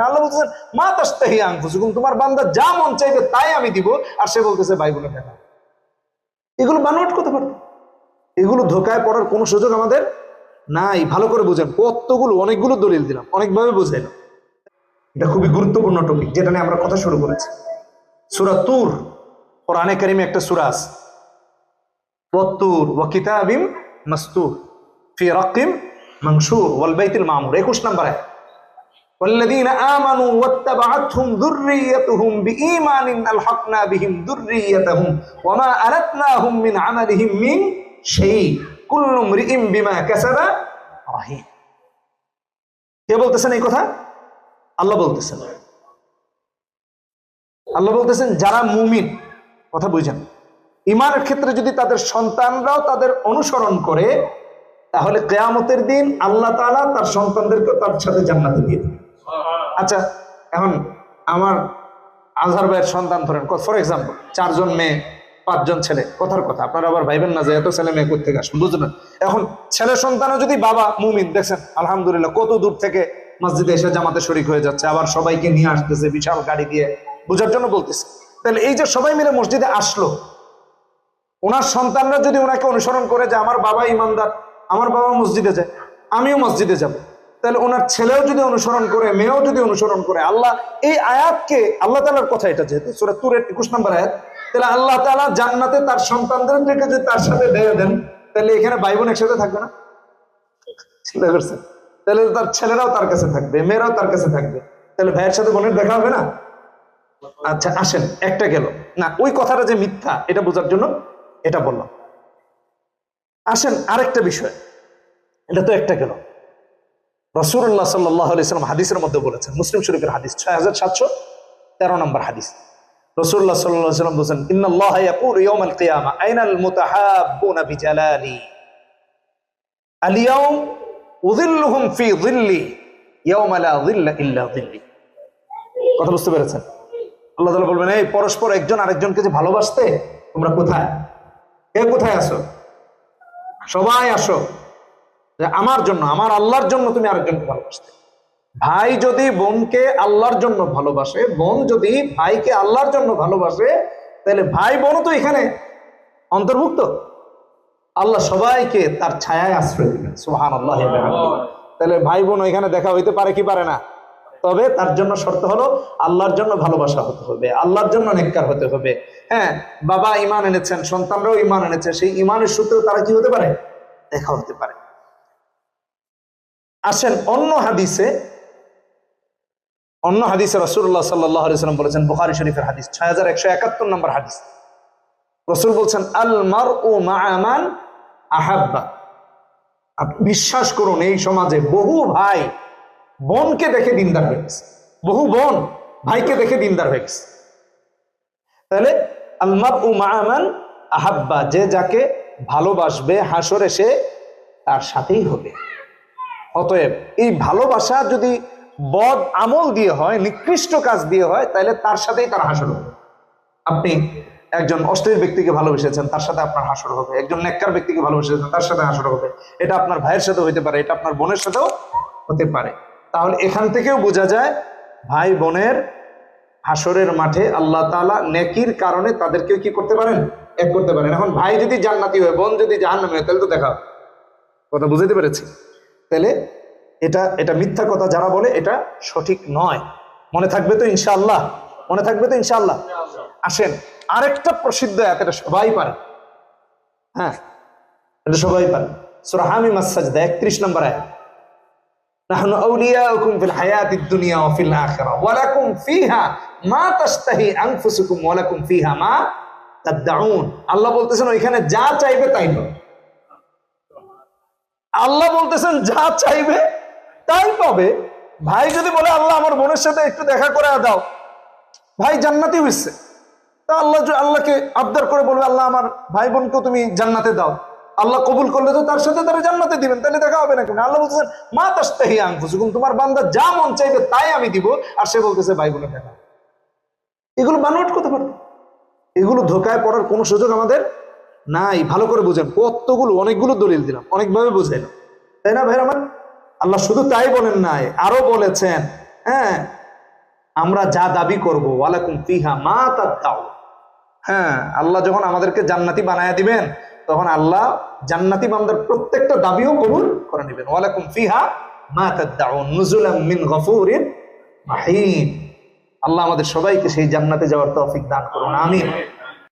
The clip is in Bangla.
কেন আল্লাহ বলতেছেন মা তাস্তাহি আনফুসুকুম, তোমার বান্দা যা মন চাইবে তাই আমি দিব। আর সে বলতেছে বাইবেলে দেখা এগুলো বানোয়াট করতে পারবে এগুলো ধোকায় পড়ার কোনো সুযোগ আমাদের নাই। ভালো করে বোঝেন, কতগুলো, অনেকগুলো দলিল দিলাম, অনেকভাবে বুঝাইলাম। এটা খুবই গুরুত্বপূর্ণ টপিক যেটা নিয়ে আমরা কথা শুরু করেছি। সুরা তুর, কোরআনে কারিমে একটা সুরা আছে। ওয়াত্তুর ওয়া কিতাবিম মাসতুর, ফি রাকিম মানশুর ওয়াল বাইতুল মামুর 21 নম্বর আয়াত। والذين آمنوا واتبعتهم ذريتهم بإيمان ألحقنا بهم ذريتهم وما ألتناهم من عملهم من شيء كل امرئ بما كسب رهين কে বলতেছেন এই কথা আল্লাহ বলতেছেন আল্লাহ বলতেছেন যারা মুমিন কথা বুঝেন ইমানের ক্ষেত্রে যদি তাদের সন্তানরাও তাদের অনুসরণ করে তাহলে কেয়ামতের দিন আল্লাহ তাআলা তার সন্তানদেরকে তার সাথে জান্নাতে দিয়ে দেবে আচ্ছা এখন আমার আজহার ভাইয়ের সন্তান ধরেন ফর এক্সাম্পল চারজন মেয়ে, পাঁচজন ছেলে, কথার কথা। আপনারা আবার ভাইবেন না যে এত ছেলে মেয়ে করতে আসুন বুঝলেন? এখন ছেলে সন্তানও যদি বাবা, মুমিন, দেখছেন? আলহামদুলিল্লাহ, কত দূর থেকে মসজিদে এসে জামাতে শরিক হয়ে যাচ্ছে, আবার সবাইকে নিয়ে আসতেছে, বিশাল গাড়ি দিয়ে। বোঝার জন্য বলতেছে। তাহলে এই যে সবাই মিলে মসজিদে আসলো, ওনার সন্তানরা যদি ওনাকে অনুসরণ করে যে আমার বাবা ইমানদার, আমার বাবা মসজিদে যায়, আমিও মসজিদে যাব। তাহলে ওনার ছেলেও যদি অনুসরণ করে, মেয়েও যদি অনুসরণ করে, আল্লাহ এই আয়াতকে, আল্লাহ তালার কথা এটা যেহেতু, সুরা তুরের একুশ নম্বর আয়াত, তাহলে আল্লাহ তালা জান্নাতে তার সন্তানদেরকে যদি তার সাথে দিয়ে দেন, তাহলে এখানে ভাই বোন একসাথে থাকবে না? চিন্তা তাহলে তার ছেলেরাও তার কাছে থাকবে, মেয়েরাও তার কাছে থাকবে। তাহলে ভাইয়ের সাথে বোনের দেখা হবে না? আচ্ছা আসেন, একটা গেল। না, ওই কথাটা যে মিথ্যা, এটা বোঝার জন্য এটা বললাম। আসেন, আরেকটা বিষয়। এটা তো একটা গেল। রসুল্লাহ সাল্লাম হাদিসের মধ্যে বলেছেন, মুসলিম শরীফের হাদিস ছয় হাজার সাতশো তেরো নম্বর হাদিস। সাল্লাহ আইনাল কথা বুঝতে পেরেছেন? বলবেন, এই পরস্পর একজন আরেকজনকে যে ভালোবাসতে তোমরা কোথায়? কে কোথায় আসো সবাই আসো। আমার জন্য আমার আল্লাহর জন্য তুমি আরেকজনকে ভালোবাসতে। ভাই যদি বোনকে আল্লাহর জন্য ভালোবাসে বোন যদি ভাইকে আল্লাহর জন্য ভালোবাসে তাহলে ভাই বোনও তো এখানে অন্তর্ভুক্ত। আল্লাহ সবাইকে তার ছায়ায় আশ্রয় দিবেন সুহান আল্লাহ তাহলে ভাই বোন এখানে দেখা হইতে পারে কি পারে না? তবে তার জন্য শর্ত হলো আল্লাহর জন্য ভালোবাসা হতে হবে আল্লাহর জন্য নেককার হতে হবে। হ্যাঁ বাবা ইমান এনেছেন সন্তানরাও ইমান এনেছে সেই ইমানের সূত্রে তারা কি হতে পারে? দেখা হতে পারে। আসেন অন্য হাদিসে অন্য হাদিসে রসুল্লাহ সাল্লাহ সাল্লাম বলেছেন, বুখারি শরীফের হাদিস, ছয় হাজার একশো একাত্তর নম্বর হাদিস। রসুল বলছেন আল মার ও মায়ামান আহাব্বা বিশ্বাস করুন, এই সমাজে বহু ভাই বোনকে দেখে দিনদার হয়ে গেছে। বহু বোন ভাইকে দেখে দিনদার হয়ে গেছে। তাহলে আলমার ও মায়ামান আহাব্বা। যে যাকে ভালোবাসবে, হাসরে সে তার সাথেই হবে। অতএব এই ভালোবাসা যদি বদ আমল দিয়ে হয়, নিকৃষ্ট কাজ দিয়ে হয় তাহলে তার সাথেই তার হাসর হবে। আপনি একজন অশ্লীল ব্যক্তিকে ভালোবেসেছেন, তার সাথে আপনার হাসর হবে। একজন নেককার ব্যক্তিকে ভালোবেসেছেন, তার সাথে হাসর হবে। এটা আপনার ভাইয়ের সাথে হইতে পারে, এটা আপনার বোনের সাথেও হতে পারে। তাহলে এখান থেকেও বোঝা যায়, ভাই বোনের হাসরের মাঠে আল্লাহ তালা নেকির কারণে তাদেরকেও কি করতে পারেন? এক করতে পারেন। এখন ভাই যদি জান্নাতি হয়, বোন যদি জাহান্নামী হয়, তাহলে তো দেখা। কথা বুঝতে পেরেছি? তাহলে এটা এটা মিথ্যা কথা যারা বলে এটা সঠিক নয় মনে থাকবে তো ইনশাআল্লাহ মনে থাকবে তো ইনশাআল্লাহ আসেন আরেকটা প্রসিদ্ধ আয়াত এটা সবাই পারে হ্যাঁ এটা সবাই পারে সূরা হামিম আস-সাজদা 31 নম্বর আয়াত نحن أولياؤكم في الحياة الدنيا وفي الآخرة ولكم فيها ما تشتهي أنفسكم ولكم فيها ما تدعون আল্লাহ বলতেছেন ওইখানে যা চাইবে তাই পাবে আল্লাহ বলতেছেন, যা চাইবে তাই পাবে। ভাই যদি বলে, আল্লাহ আমার বোনের সাথে একটু দেখা করে দাও। ভাই জান্নাতি হইছে। তা আল্লাহ আল্লাহকে আবদার করে বলবে, আল্লাহ আমার ভাই বোনকে তুমি জান্নাতে দাও। আল্লাহ কবুল করলে তো তার সাথে তারা জান্নাতে দিবেন, তাহলে দেখা হবে না কেন? আল্লাহ বলতেছেন, মা তাস্তাহি আনফুসুকুম, তোমার বান্দা যা মন চাইবে তাই আমি দিব। আর সে বলতেছে ভাই বোনের দেখা এগুলো বানোয়াট করতে পারবে এগুলো ধোকায় পড়ার কোনো সুযোগ আমাদের নাই, ভালো করে বুঝেন। কতগুলো, অনেকগুলো দলিল দিলাম, অনেকভাবে বুঝাইলাম। তাই না ভাই আমার? আল্লাহ শুধু তাই বলেন নাই, আরও বলেছেন হ্যাঁ? আমরা যা দাবি করব, ওয়ালাকুম ফিহা মা তাদাউ হ্যাঁ আল্লাহ যখন আমাদেরকে জান্নাতি বানায় দিবেন, তখন আল্লাহ জান্নাতি বান্দার প্রত্যেকটা দাবিও কবুল করে নেবেন। ওয়ালাকুম ফিহা মা তাদাউন নুজুলাম মিন গফুরিন রাহিম। আল্লাহ আমাদের সবাইকে সেই জান্নাতে যাওয়ার তৌফিক দান করুন, আমিন।